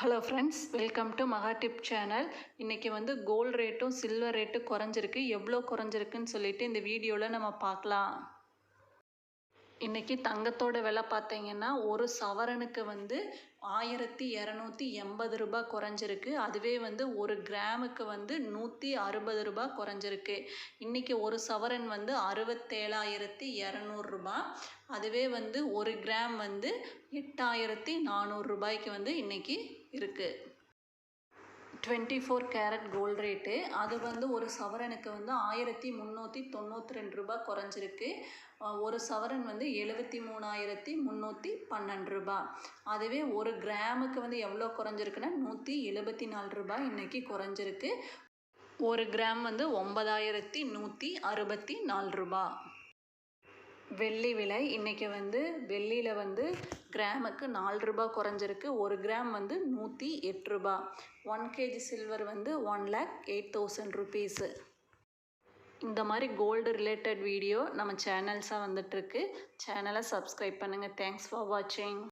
Hello friends welcome to Maha tip channel இன்றைக்கி வந்து gold ரேட்டும் சில்வர் ரேட்டும் குறைஞ்சிருக்கு. எவ்வளோ குறைஞ்சிருக்குன்னு சொல்லிட்டு இந்த வீடியோவில் நம்ம பார்க்கலாம். இன்றைக்கி தங்கத்தோட விலை பார்த்தீங்கன்னா ஒரு சவரனுக்கு வந்து ஆயிரத்தி இரநூத்தி எண்பது ரூபாய் குறைஞ்சிருக்கு. அதுவே வந்து ஒரு கிராமுக்கு வந்து நூற்றி அறுபது ரூபாய் குறைஞ்சிருக்கு. இன்றைக்கி ஒரு சவரன் வந்து அறுபத்தேழாயிரத்தி இரநூறுபா அதுவே வந்து ஒரு கிராம் வந்து எட்டாயிரத்தி நானூறு ரூபாய்க்கு வந்து இன்றைக்கி இருக்குது twenty four carat gold rate அது வந்து ஒரு சவரனுக்கு வந்து ஆயிரத்தி முந்நூற்றி தொண்ணூற்றி ரெண்டு ரூபாய் குறைஞ்சிருக்கு. ஒரு சவரன் வந்து எழுபத்தி மூணாயிரத்தி முந்நூற்றி பன்னெண்டு ரூபாய். அதுவே ஒரு கிராமுக்கு வந்து எவ்வளோ குறைஞ்சிருக்குன்னா நூற்றி எழுபத்தி நாலு ரூபாய் இன்றைக்கி குறைஞ்சிருக்கு. ஒரு கிராம் வந்து ஒன்பதாயிரத்தி நூற்றி அறுபத்தி நாலு ரூபாய். வெள்ளி விலை. இன்றைக்கி வந்து வெள்ளியில் வந்து கிராமுக்கு நாலு ரூபா குறைஞ்சிருக்கு. ஒரு கிராம் வந்து நூற்றி எட்டு ரூபா. ஒன் கேஜி சில்வர் வந்து one lakh eight thousand rupees இந்த மாதிரி கோல்டு ரிலேட்டட் வீடியோ நம்ம சேனல்ஸாக வந்துட்டுருக்கு சேனலை சப்ஸ்கிரைப் பண்ணுங்கள் தேங்க்ஸ் ஃபார் வாட்சிங்